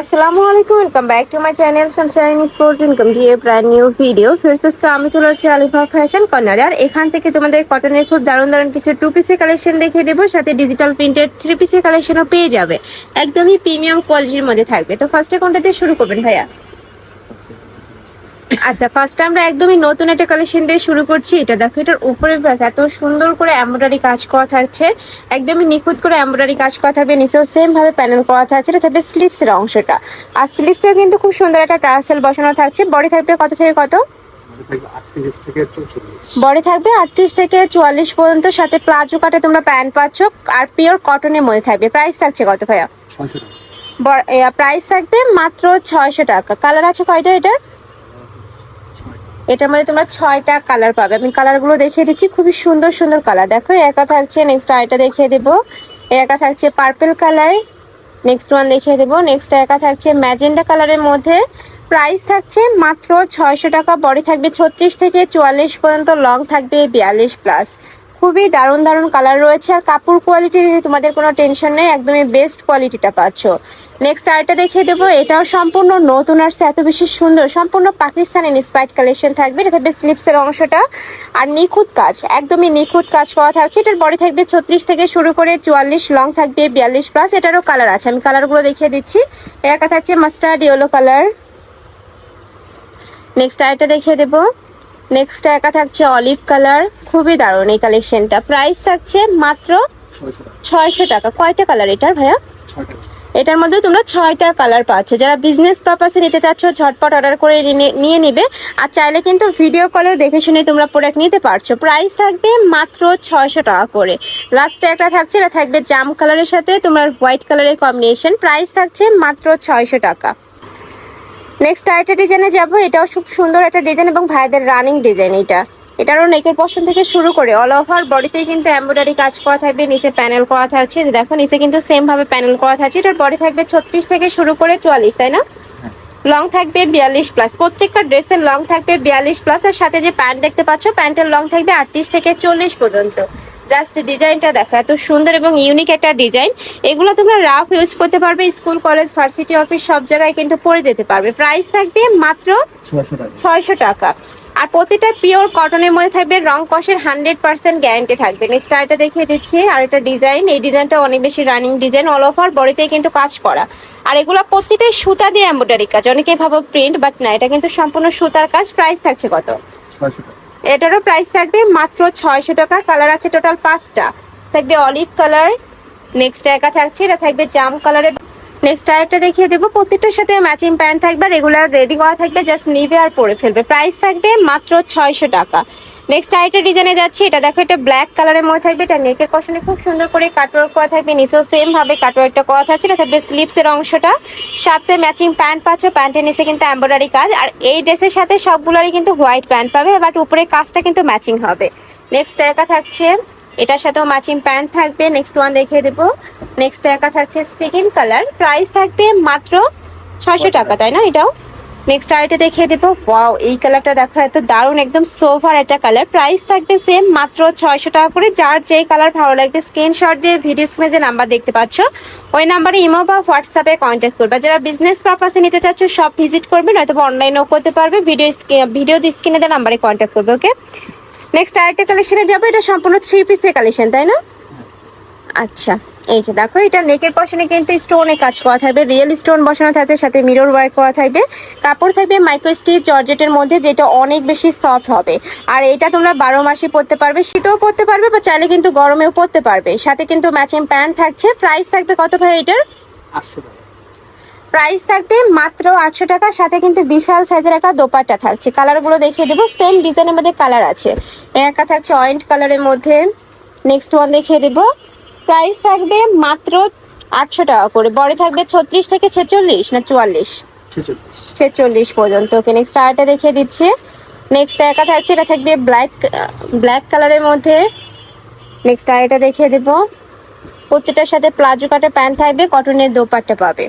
আসসালামু আলাইকুম welcome back to my channel sunshine sport welcome to a brand new video ফিরসেসকে আমি চলে আসছি আলিফা ফ্যাশন কর্নার আর এখান থেকে তোমাদের কটনের খুব দারুণ দারুণ কিছু টু পিসের কালেকশন দেখিয়ে দেবো, সাথে ডিজিটাল প্রিন্টেড থ্রি পিসের কালেকশনও পেয়ে যাবে। একদমই প্রিমিয়াম কোয়ালিটির মধ্যে থাকবে। তো ফার্স্টে কোনটা দিয়ে শুরু করবেন ভাইয়া। আচ্ছা ফার্স্ট আমরা একদমই নতুন একটা কালেকশন দিয়ে শুরু করছি। এটা দেখো এটার উপরে এত সুন্দর করে এমব্রয়ডারি কাজ করা থাকছে। একদমই নিখুঁত করে এমব্রয়ডারি কাজ করা থাকবে নিচেও সেম ভাবে প্যানেল করা থাকছে। এটা থাকবে স্লিপসের অংশটা। আর স্লিপসে কিন্তু খুব সুন্দর একটা টার্সেল বসানো থাকছে। বডি থাকবে কত থেকে কত? বডি থাকবে আটত্রিশ থেকে চুয়াল্লিশ পর্যন্ত। সাথে প্লাজো কাটে তোমরা প্যান্ট পাচ্ছ। আর পিওর কটনের মধ্যে থাকবে। প্রাইস থাকছে কত ভাইয়া? প্রাইস থাকবে মাত্র ছয়শো টাকা। কালার আছে কয়টা এটার? এটার মধ্যে তোমরা ছয়টা কালার পাবে। আমি কালারগুলো দেখিয়ে দিচ্ছি, খুবই সুন্দর সুন্দর কালার দেখো একা থাকছে নেক্সট আরেকটা দেখিয়ে দেবো। একা থাকছে পার্পেল কালার নেক্সট ওয়ান দেখিয়ে দেবো। নেক্সট একা থাকছে ম্যাজেন্ডা কালারের মধ্যে। প্রাইস থাকছে মাত্র ছয়শো টাকা বডি থাকবে ছত্রিশ থেকে চুয়াল্লিশ পর্যন্ত লং থাকবে বিয়াল্লিশ প্লাস খুবই দারুণ দারুণ কালার রয়েছে আর কাপড় কোয়ালিটি তোমাদের কোনো টেনশন নেই, একদমই বেস্ট কোয়ালিটিটা পাচ্ছ। নেক্সট আরেকটা দেখিয়ে দেবো, এটাও সম্পূর্ণ নতুন আসছে এত বেশি সুন্দর, সম্পূর্ণ পাকিস্তানি ইন্সপায়ার্ড কালেকশন থাকবে, এটা থাকবে স্লিপসের অংশটা আর নিখুঁত কাজ, একদমই নিখুঁত কাজ পাওয়া থাকছে, এটার বডি থাকবে ছত্রিশ থেকে শুরু করে চুয়াল্লিশ লং থাকবে বিয়াল্লিশ প্লাস এটারও কালার আছে, আমি কালারগুলো দেখিয়ে দিচ্ছি একা থাকছে মাস্টার্ড ইয়েলো কালার নেক্সট আরেকটা দেখিয়ে দেবো। নেক্সট একা থাকছে অলিভ কালার খুবই দারুণ এই কালেকশনটা প্রাইস থাকছে মাত্র ছয়শো টাকা। কয়টা কালার এটার ভাইয়া? এটার মধ্যে তোমরা ছয়টা কালার পাচ্ছ। যারা বিজনেস পারপাসে নিতে চাচ্ছ, ঝটপট অর্ডার করে নিয়ে নিবে। আর চাইলে কিন্তু ভিডিও কলেও দেখে শুনে তোমরা প্রোডাক্ট নিতে পারছ। প্রাইস থাকবে মাত্র ছয়শো টাকা করে। লাস্টে একটা থাকছে, এটা থাকবে জাম কালারের সাথে, তোমার হোয়াইট কালারের কম্বিনেশন প্রাইস থাকছে মাত্র ছয়শো টাকা। নেক্সট আরেকটা ডিজাইনে যাব। এটাও খুব সুন্দর একটা ডিজাইন এবং ভাইদের রানিং ডিজাইন এটা। এটারও নেকের পশন থেকে শুরু করে অল ওভার বডিতেই কিন্তু এমব্রয়ডারি কাজ করা থাকবে, নিচে প্যানেল করা থাকছে। দেখো, নিচে কিন্তু সেম ভাবে প্যানেল করা থাকছে। এটার বডি থাকবে ছত্রিশ থেকে শুরু করে চুয়াল্লিশ, তাই না? লং থাকবে বিয়াল্লিশ প্লাস প্রত্যেকটা ড্রেসের লং থাকবে বিয়াল্লিশ প্লাস আর সাথে যে প্যান্ট দেখতে পাচ্ছ প্যান্টের লং থাকবে আটত্রিশ থেকে চল্লিশ পর্যন্ত। জাস্ট ডিজাইনটা দেখো এত সুন্দর এবং ইউনিক একটা ডিজাইন। এগুলো তোমরা রাফ ইউজ করতে পারবে স্কুল কলেজ ভার্সিটি অফিস সব জায়গায় কিন্তু পরে যেতে পারবে। প্রাইস থাকবে মাত্র ছয়শো টাকা। আর প্রতিটা পিওর কটনের মধ্যে থাকবে রং কষের হান্ড্রেড পার্সেন্ট গ্যারান্টি থাকবে। নেক্সট আরেকটা দেখিয়ে দিচ্ছি আর একটা ডিজাইন এই ডিজাইনটা অনেক বেশি রানিং ডিজাইন অল ওভার বডিতে কিন্তু কাজ করা। আর এগুলো প্রতিটাই সুতা দিয়ে এম্ব্রয়ডারি কাজ। অনেকে ভাবো প্রিন্ট বাট না এটা কিন্তু সম্পূর্ণ সুতার কাজ। প্রাইস থাকছে কত? ছয়শো টাকা। এটারও প্রাইস থাকবে মাত্র ছয়শো টাকা কালার আছে টোটাল পাঁচটা। থাকবে অলিভ কালার নেক্সট একা থাকছে, এটা থাকবে জাম কালারের নেক্সট আরেকটা দেখিয়ে দেবো, প্রত্যেকটার সাথে ম্যাচিং প্যান্ট থাকবে রেগুলার রেডি করা থাকবে জাস্ট নিবে আর পরে ফেলবে। প্রাইস থাকবে মাত্র ছয়শো টাকা। নেক্সট আরেকটা ডিজাইনে যাচ্ছে, এটা দেখো, এটা ব্ল্যাক কালারের মধ্যে থাকবে, এটা নেকের পশনে খুব সুন্দর করে কাটওয়ার্ক করা থাকবে, নিচেও সেম ভাবে কাটওয়ার্কটা করা থাকছে, এটা থাকবে স্লিপসের অংশটা, সাথে ম্যাচিং প্যান্ট পাচ্ছ প্যান্টের নিচে কিন্তু এম্ব্রয়ডারি কাজ, আর এই ড্রেসের সাথে সবগুলোরই কিন্তু হোয়াইট প্যান্ট পাবে বাট উপরে কাজটা কিন্তু ম্যাচিং হবে। নেক্সট একা থাকছে, এটার সাথেও ম্যাচিং প্যান্ট থাকবে নেক্সট ওয়ান দেখিয়ে দেবো। নেক্সট একা থাকছে সেকেন্ড কালার প্রাইস থাকবে মাত্র ছয়শো টাকা, তাই না এটাও? নেক্সট আরেকটা দেখিয়ে দেবো। ওয়াও এই কালারটা দেখো, এত দারুণ, একদম সোফার একটা কালার। প্রাইস থাকবে সেম মাত্র ছয়শো টাকা করে। যার যেই কালার ভালো লাগবে স্ক্রিনশট দিয়ে ভিডিও স্ক্রিনে যে নাম্বার দেখতে পাচ্ছ, ওই নাম্বারে ইমো বা হোয়াটসঅ্যাপে কন্ট্যাক্ট করবে। যারা বিজনেস পারপাসে নিতে চাচ্ছ সব ভিজিট করবে নয়তো অনলাইনেও করতে পারবে। ভিডিও ভিডিও স্ক্রিনে দেওয়া নাম্বারে কন্ট্যাক্ট করবে ওকে নেক্সট আরেকটা কালেকশনে যাব, এটা সম্পূর্ণ থ্রি পিসের কালেকশন তাই না? আচ্ছা। এই যে দেখো এটা নেকের পশনে কিন্তু স্টোনে কাজ করা থাকবে রিয়েল স্টোন বসানো থাকছে সাথে মিরর ওয়ার্ক করা থাকবে কাপড় থাকবে মাইক্রো স্টিচ জর্জেটের মধ্যে যেটা অনেক বেশি সফট হবে। আর এটা তোমরা বারো মাসে পরতে পারবে শীতেও পরতে পারবে বা চাইলে কিন্তু গরমেও পরতে পারবে। সাথে কিন্তু ম্যাচিং প্যান্ট থাকছে। প্রাইস থাকবে কত ভাই এটার? আটশো প্রাইস থাকবে মাত্র আটশো টাকা সাথে কিন্তু বিশাল সাইজের একটা দোপাট্টা থাকছে। কালারগুলো দেখিয়ে দেবো সেম ডিজাইনের মধ্যে কালার আছে। একটা থাকছে অয়েন্ট কালারের মধ্যে। নেক্সট ওয়ান দেখিয়ে দেবো। প্রাইস থাকবে মাত্র আটশো টাকা করে। বড় থাকবে ছত্রিশ থেকে ছেচল্লিশ না চুয়াল্লিশ? ছেচল্লিশ পর্যন্ত। ওকে নেক্সট আরেকটা দেখিয়ে দিচ্ছি। নেক্সট একা থাকছে, এটা থাকবে ব্ল্যাক ব্ল্যাক কালারের মধ্যে। নেক্সট আরেকটা দেখিয়ে দেবো। প্রত্যেকটার সাথে প্লাজো কাটা প্যান্ট থাকবে কটনের দোপাট্টা পাবে।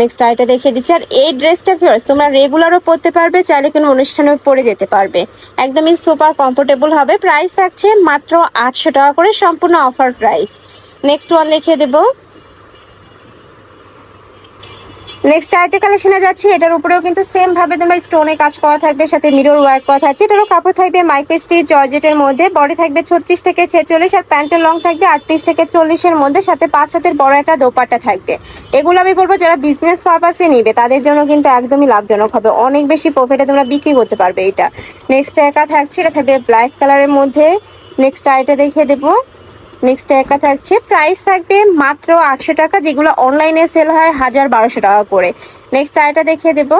নেক্সট আইটা দেখিয়ে দিচ্ছি। আর এই ড্রেসটা ফিওর্স তোমরা রেগুলারও পরতে পারবে, চাইলে কোনো অনুষ্ঠানেও পরে যেতে পারবে। একদমই সুপার কমফোর্টেবল হবে। প্রাইস থাকছে মাত্র আটশো টাকা করে সম্পূর্ণ অফার প্রাইস নেক্সট ওয়ান দেখিয়ে দেবো। নেক্সট আরেকটা কালেকশনে যাচ্ছি, এটার উপরেও কিন্তু সেম ভাবে তোমরা স্টোনে কাজ করা থাকবে, সাথে মিরর ওয়ার্ক করা থাকছে। এটারও কাপড় থাকবে মাইক্রো স্টিচ জর্জেটের মধ্যে বডি থাকবে ছত্রিশ থেকে ছেচল্লিশ, আর প্যান্টের লং থাকবে আটত্রিশ থেকে চল্লিশের মধ্যে, সাথে পাঁচ হাতের বড় একটা দোপাট্টা থাকবে। এগুলো আমি বলব যারা বিজনেস পারপাসে নিবে, তাদের জন্য কিন্তু একদমই লাভজনক হবে। অনেক বেশি প্রফিটে তোমরা বিক্রি করতে পারবে এটা। নেক্সট একা থাকছে, এটা থাকবে ব্ল্যাক কালারের মধ্যে। নেক্সট আইটা দেখিয়ে দেবো। নেক্সট একা থাকছে। প্রাইস থাকবে মাত্র আটশো টাকা, যেগুলো অনলাইনে সেল হয় হাজার বারোশো টাকা করে। নেক্সট আয়টা দেখিয়ে দেবো।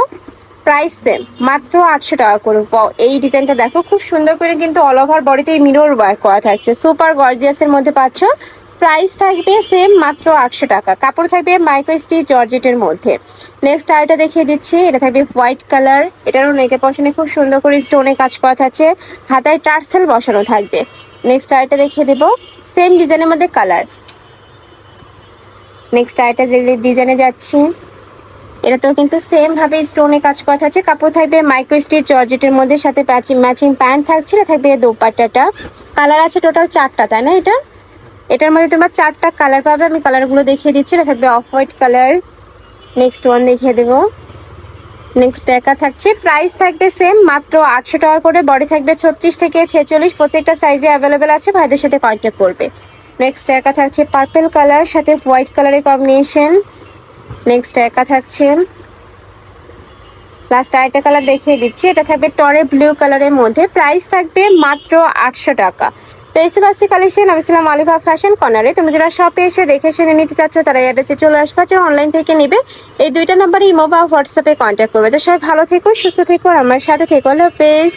প্রাইস সেম মাত্র আটশো টাকা করে। পাও এই ডিজাইনটা দেখো, খুব সুন্দর করে কিন্তু অল ওভার বডিতে মিরর ওয়ার্ক করা থাকছে। সুপার গর্জিয়াসের মধ্যে পাচ্ছ। প্রাইস থাকবে সেম মাত্র আটশো টাকা। কাপড় থাকবে মাইক্রো স্টিচ জর্জেটের মধ্যে। নেক্সট আরেকটা দেখিয়ে দিচ্ছি, এটা থাকবে হোয়াইট কালার। এটারও নেকের পশনে খুব সুন্দর করে স্টোনে কাজ করা থাকছে হাতায় টার্সেল বসানো থাকবে। নেক্সট আরেকটা দেখিয়ে দেবো সেম ডিজাইনের মধ্যে কালার নেক্সট আরেকটা যে ডিজাইনে যাচ্ছি, এটাতেও কিন্তু সেম ভাবে স্টোনে কাজ করা থাকছে কাপড় থাকবে মাইক্রো স্টিচ জর্জেটের মধ্যে, সাথে ম্যাচিং প্যান্ট থাকছে, এটা থাকবে দোপাট্টাটা। কালার আছে টোটাল চারটা, তাই না এটা? এটার মধ্যে তোমরা চারটা কালার পাবে। আমি কালারগুলো দেখিয়ে দিচ্ছি। এটা থাকবে off white colour next one দেখিয়ে দেবো। নেক্সট একা থাকছে। প্রাইস থাকবে সেম মাত্র আটশো টাকা করে। বডি থাকবে ছত্রিশ থেকে ছেচল্লিশ। প্রত্যেকটা সাইজে অ্যাভেলেবেল আছে। ভাইদের সাথে কন্ট্যাক্ট করবে। নেক্সট একা থাকছে পার্পেল কালার সাথে হোয়াইট কালারের কম্বিনেশন নেক্সট একা থাকছে। লাস্ট আরেকটা কালার দেখিয়ে দিচ্ছি। এটা থাকবে টরে ব্লু কালারের মধ্যে। প্রাইস থাকবে মাত্র আটশো টাকা। তো পাচ্ছি কালেকশন আমি ছিলাম আলিভা ফ্যাশন কর্নারে তুমি যারা শপে এসে দেখে শুনে নিতে চাচ্ছ, তারা অ্যাড্রেসে চলে আসবে। যারা অনলাইন থেকে নিবে, এই দুইটা নাম্বারে ইমো বা হোয়াটসঅ্যাপে কন্ট্যাক্ট করবে। তো সবাই ভালো থেকো, সুস্থ থেকো আমার সাথে থেকো। হলো পেজ